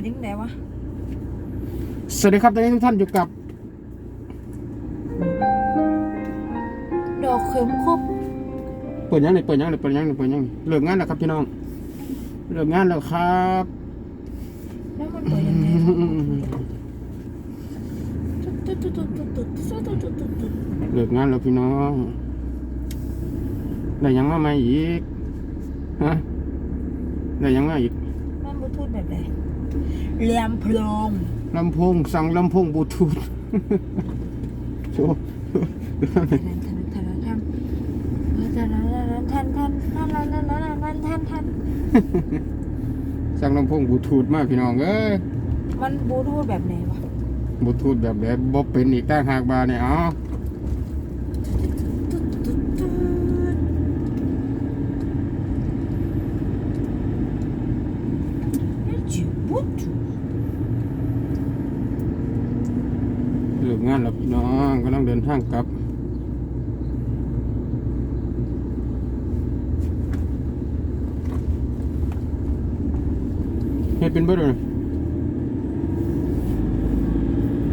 ดยังไงวะ สวัสดีครับตอนนี้ทุกท่านอยู่กับ ดอกเข็มครบเปิดยังเลยเปิดยังเลยเปิดยังเลยเปิดยังเลิกงานแล้วครับพี่น้องเลิกงานแล้วครับแล้วมันเปิดยังไงเลิกงานแล้วพี่น้องได้ยังมาไหมอีกฮะได้ยังมาอีกมันบูทูดแบบไหน ลำยพงลำโพงสั่งลำโพงบูทูธโชว์สั่งลำโพงบลูทูธมาพี่น้องเอ้ยมันบลูทูธแบบไหนวะบลูทูธแบบแบบบ๊อบเป็นอีกต่างหากบาเนี่ยอ๋อ ดจิบลูทูธเลิกงานแล้วพี่น้องกำลังเดินทางกลับเฮ็ดเป็นเบ่ด้วย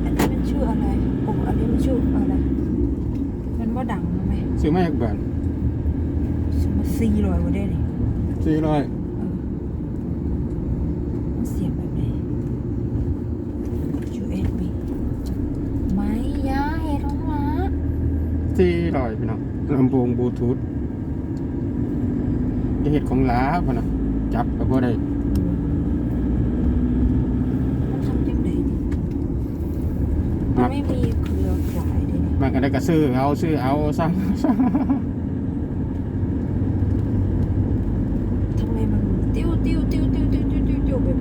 อันนี้มันชื่ออะไรโอ้อันนี้มันชื่ออะไร มันว่าดังไหมซื้อมาจากบ้านมันซีลอยวะเด้นี่สี่ร้อย สี่ร้อยพี่น้องลำโพงบลูทูธจะเห็ดของล้าพี่น้องจับกับบ่ได้มันไม่มีเครือข่ายเลมันก็ได้กระซื้อเอาซื้อเอาซ้ำซ้ำทำไมมันติ้วติ้วติ้วติ้วติ้วติ้วติ้วแบบ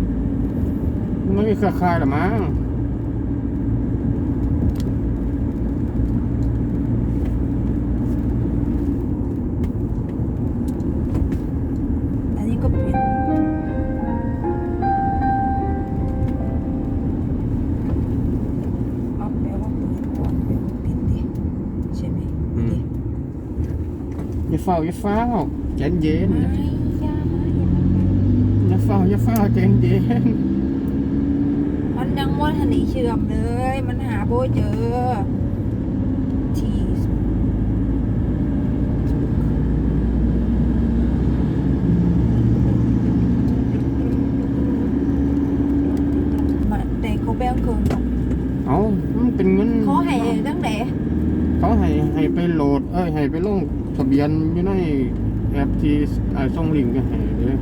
มันไม่มีเครือข่ายหรอมั้ง เฝ้าอย่าเฝ้าใจเย็นไม่ยาเห็นมันไหมอย่าเฝ้าอย่าเฝ้าใจเย็นมันยังว่าทันได้เชื่อมเลย มันหาโบเจอที่มาแต่เขาแบงเกินหรอกเอามันเป็นเงินเขาให้ตั้งแต่เขาให้ให้ไปโหลด เอ้ยให้ไปลงทะเบียนอยู่ในแอปที่ไอ้ส่งลิงก์ไปให้เด้อ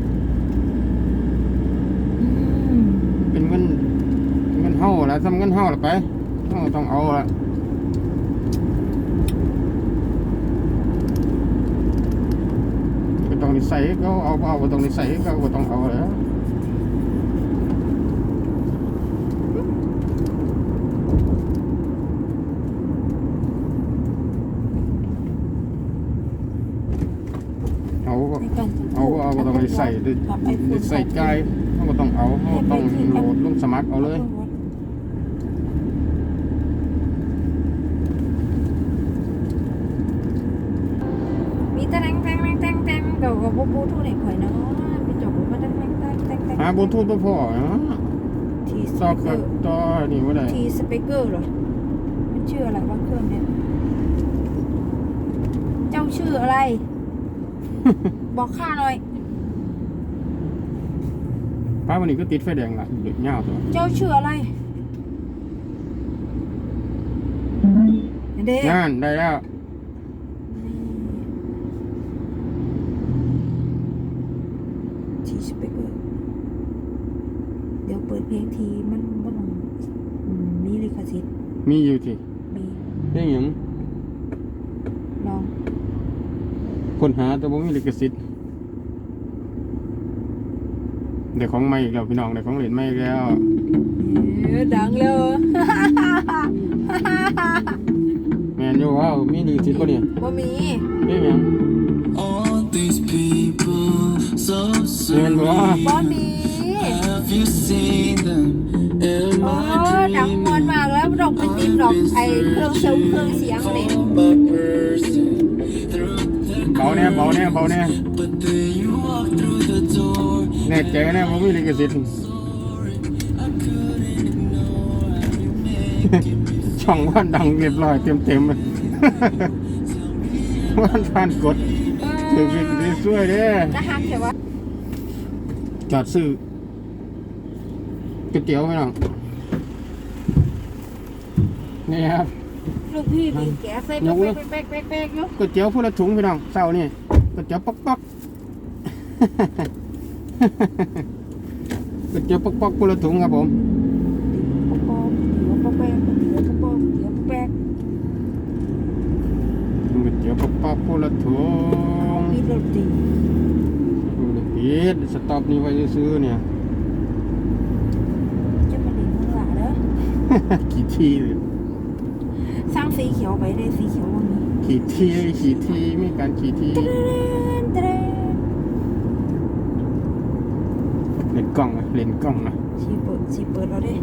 อืมเป็นเงินเงินเฮาละทำเงินเฮาละไปเฮาต้องเอาละก็ต้องนิสัยก็เอาเอาก็ต้องนิสัยก็ก็ต้องเอาแล้วเอาก็ ในการจะ เอา ก็เอาก็ต้องไปใส่ด้วยกับไอโฟนใส่ใจเขาก็ต้องเอาเขาก็ต้องโหลดลงสมัครเอาเลยมีแต่แตงแตงแตงแตงแตงเดี๋ยวกับบูทูธไหนข่อยเนาะมีจบมาแตงแตงแตงแตงแตงหาบลูทูธบ่พอเนาะทีสต่อเปกเกกัอบร์ต่อนี่บ่ได้ทีสเปกเกอร์เหรอมันชื่ออะไรวะเครื่องเนี่ยเจ้าชื่ออะไร บอกข้าหน่อย ป้าวันนี้ก็ติดไฟแดงละเด็กยาวตัวเจ้าชื่ออะไรเด็กงานได้แล้วทีสเปกเกอร์เดี๋ยวเปิดเพลงทีมันมันต้องอืมมีลิขสิทธิ์มีอยู่ที่มีเรื่องหยังลองคนหาแต่บ่มีลิขสิทธิ์ เดี๋ยวของใหม่อีกแล้วพี่น้องเดี๋ยวของเล่นใหม่อีกแล้วเออดังเลยแม่นอยู่ว้าวมีลิขสิทธิ์บ่เนี่ยบ่มีเรื่องหยัง All these people so แม่นบ่ serene. บ่มี Have you seen them in โอ้ my ดังมวน dreams? มากแล้วดอกไปติดดอกไอเครื่องเสียงเครื่องเสียงเนี่ย But person through the เบาแน่เบาแน่เบาแน่ แน่ใจแน่บ่มีลิขสิทธิ์ Sorry, ช่องว่านดังเรียบร้อยเต็มเต็มๆเลยว่านผ่านกดถือเป็นดีช่วยเด้นะฮักแค่ว่าจอดซื้อก๋วยเตี๋ยวไหมน้องนี่ครับลูกพี่บีบแกใส่ยกเลยเป๊กเป๊กเป๊กๆๆๆอยู่ก๋วยเตี๋ยวพูละถุงพี่น้องเศร้านี่ก๋วยเตี๋ยวป๊อกป๊อก ก๋วยเตี๋ยวป๊อกป๊อกพูละถุงครับผมปอปอเดี๋ยวปอแป๊กเดี๋ยวปอปอเดี๋ยวปอแป๊กก๋วยเตี๋ยวป๊อกป๊อกพูละถุงมีรถดีพูละปิดสต็อปนี่ไว้ซื้อๆเนี่ยจะมาเล่นข้างหลังเด้อขี่ทีเลยสร้างสีเขียวไปได้สีเขียววันนี้ขี่ทีขี่ทีมีการขี่ที เตรนเตรน เล่น กล้องนะเล่นกล้องนะสีเปิดสีเปิดเราได้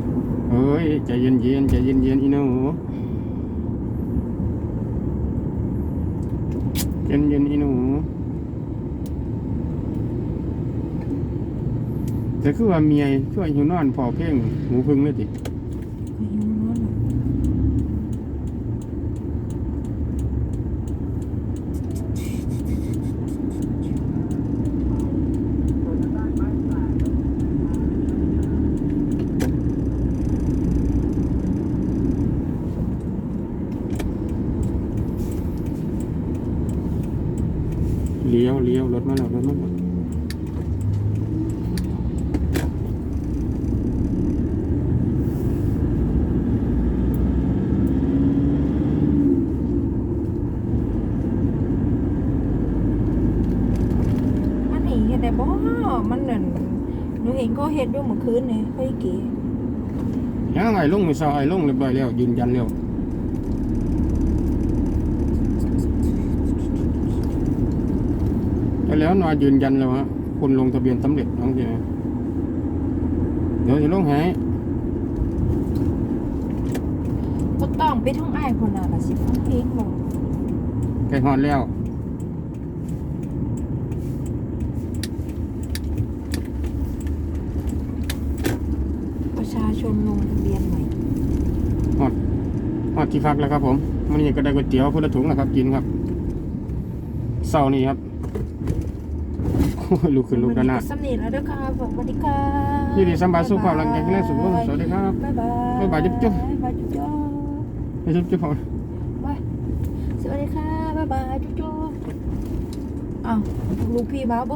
เฮ้ยใจเย็นเย็นๆใจเย็นเย็นๆอีหนูเย็นเย็นๆอีหนูแต่คือว่าเมียช่วยหิวนอนพอเพ่งหูพึ่งเลยติ ก็อยู่นอนน่ะ เลี้ยวเลี้ยวรถมาแล้วรถมาแล้วมันนี่เห็นได้บ่มันนั่นหนูเห็นเขาเฮ็ดอยู่เมื่อคืนนี่เฮ้ยเก๋ยังไงลงมือเสาไอ้ลงเรียบร้อยแล้วยืนยันแล้ว แต่แล้วนอยยืนยันแล้วฮะคุณลงทะเบียนสำเร็จน้องเจเดี๋ยวจะลงให้บ่ต้องไปท่องอ้ายพุ่นน่ะล่ะสิฟังเพลงบ่ใกล้ฮอดแล้วประชาชนลงทะเบียนใหม่ฮอดฮอดที่พักแล้วครับผมมันนี่ก็ได้ก๋วยเตี๋ยวคนละถุงแล้วครับกินครับเสาร์นี้ครับโอ้ย ลุกขึ้นลุกกันหน้าสำเนียงแล้วเด้อค่ะสวัสดีค่ะยินดีสัมภาษณ์สุขภาพร่างกายแข็งแรงสุขภาพสวัสดีครับบ๊ายบายบ๊ายบายจุ๊บจุ๊บบ๊ายบายจุ๊บจุ๊บไม่ใช่เจ้าของบายสวัสดีค่ะบ๊ายบายจุ๊บจุ๊บอ้าวลูกพี่มาบ่